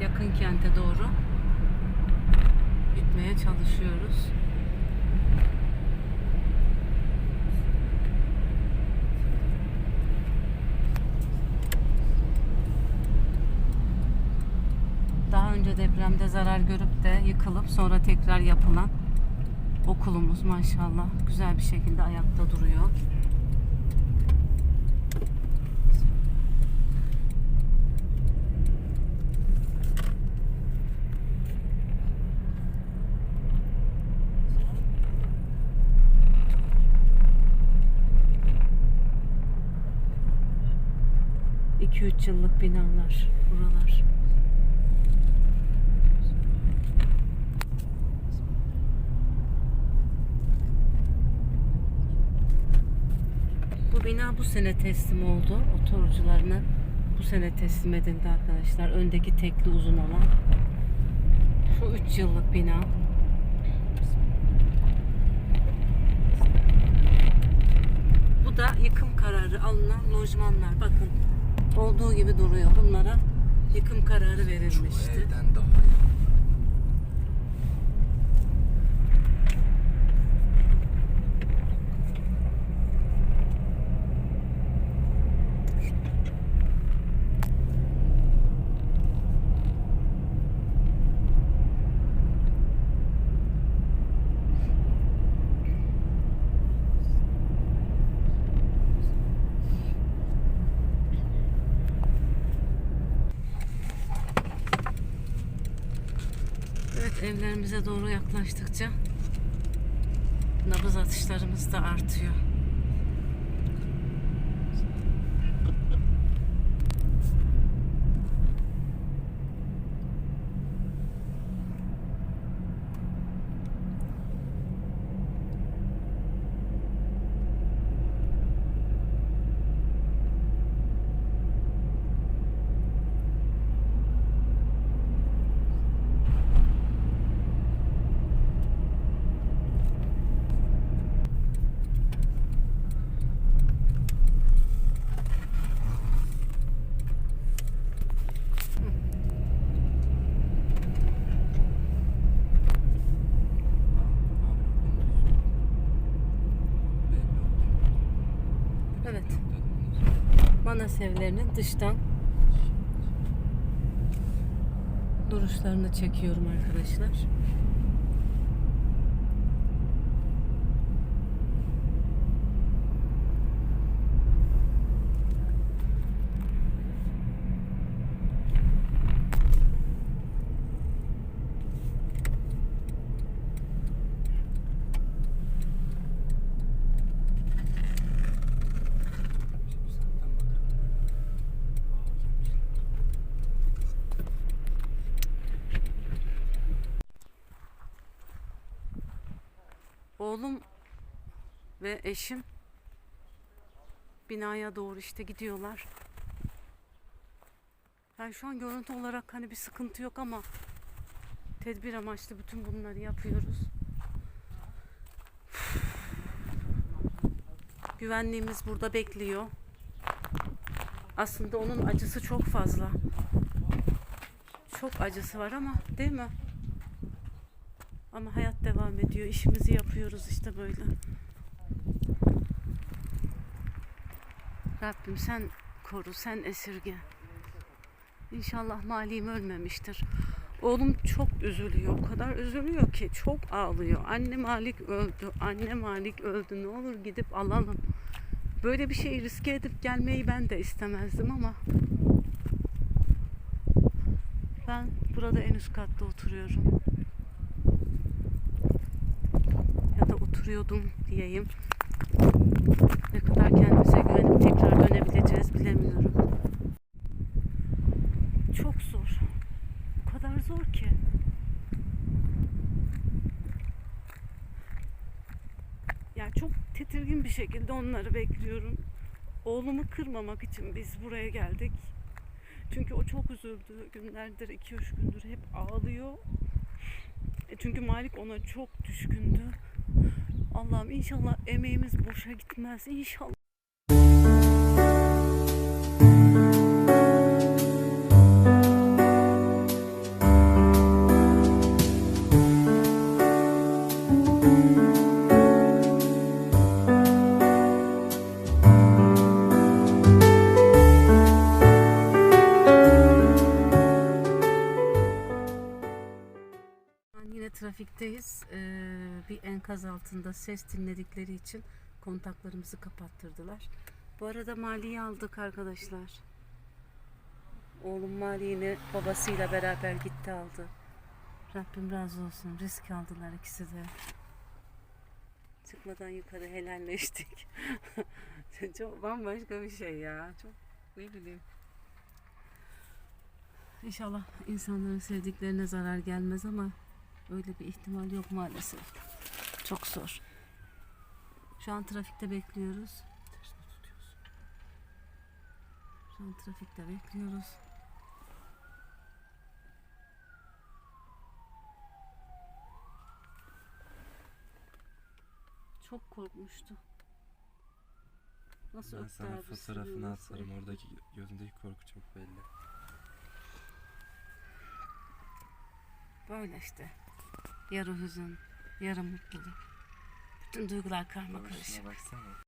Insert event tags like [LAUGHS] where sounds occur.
yakın kente doğru gitmeye çalışıyoruz. Daha önce depremde zarar görüp de yıkılıp sonra tekrar yapılan okulumuz maşallah güzel bir şekilde ayakta duruyor. İki üç yıllık binalar buralar. Bu bina bu sene teslim oldu. Oturucularına bu sene teslim edildi arkadaşlar. Öndeki tekli uzun olan. Şu 3 yıllık bina. Bu da yıkım kararı alınan lojmanlar. Bakın olduğu gibi duruyor. Bunlara yıkım kararı verilmişti. Evden daha iyi. Evlerimize doğru yaklaştıkça nabız atışlarımız da artıyor. Evet. Manas evlerinin dıştan duruşlarını çekiyorum arkadaşlar. Oğlum ve eşim binaya doğru işte gidiyorlar. Yani şu an görüntü olarak hani bir sıkıntı yok ama tedbir amaçlı bütün bunları yapıyoruz. Güvenliğimiz burada bekliyor. Aslında onun acısı çok fazla. Çok acısı var ama değil mi? Ama hayat devam ediyor. İşimizi yapıyoruz işte böyle. Rabbim sen koru, sen esirge. İnşallah malim ölmemiştir. Oğlum çok üzülüyor. O kadar üzülüyor ki çok ağlıyor. Anne Malik öldü. Anne Malik öldü. Ne olur gidip alalım. Böyle bir şey riske edip gelmeyi ben de istemezdim ama ben burada en üst katta oturuyorum. ya da oturuyordum diyeyim. Ne kadar kendimize güvenip tekrar dönebileceğiz bilemiyorum. Çok zor. O kadar zor ki. Ya çok tedirgin bir şekilde onları bekliyorum. Oğlumu kırmamak için biz buraya geldik. Çünkü o çok üzüldü. Günlerdir, iki üç gündür hep ağlıyor. E çünkü Malik ona çok düşkündü. Allah'ım inşallah emeğimiz boşa gitmez. İnşallah. Trafikteyiz. Ee, bir enkaz altında ses dinledikleri için kontaklarımızı kapattırdılar. Bu arada Mali'yi aldık arkadaşlar. Oğlum Mali'ni babasıyla beraber gitti aldı. Rabbim razı olsun. Risk aldılar ikisi de. Çıkmadan yukarı helalleştik. [LAUGHS] Çok bambaşka bir şey ya. Çok ne bileyim. İnşallah insanların sevdiklerine zarar gelmez ama öyle bir ihtimal yok maalesef. Çok zor. Şu an trafikte bekliyoruz. Şu an trafikte bekliyoruz. Çok korkmuştu. Nasıl Ben sana fotoğrafını atarım. Oradaki gözündeki korku çok belli. Böyle işte. Yarı hüzün, yarı mutluluk. Bütün duygular karma karışık.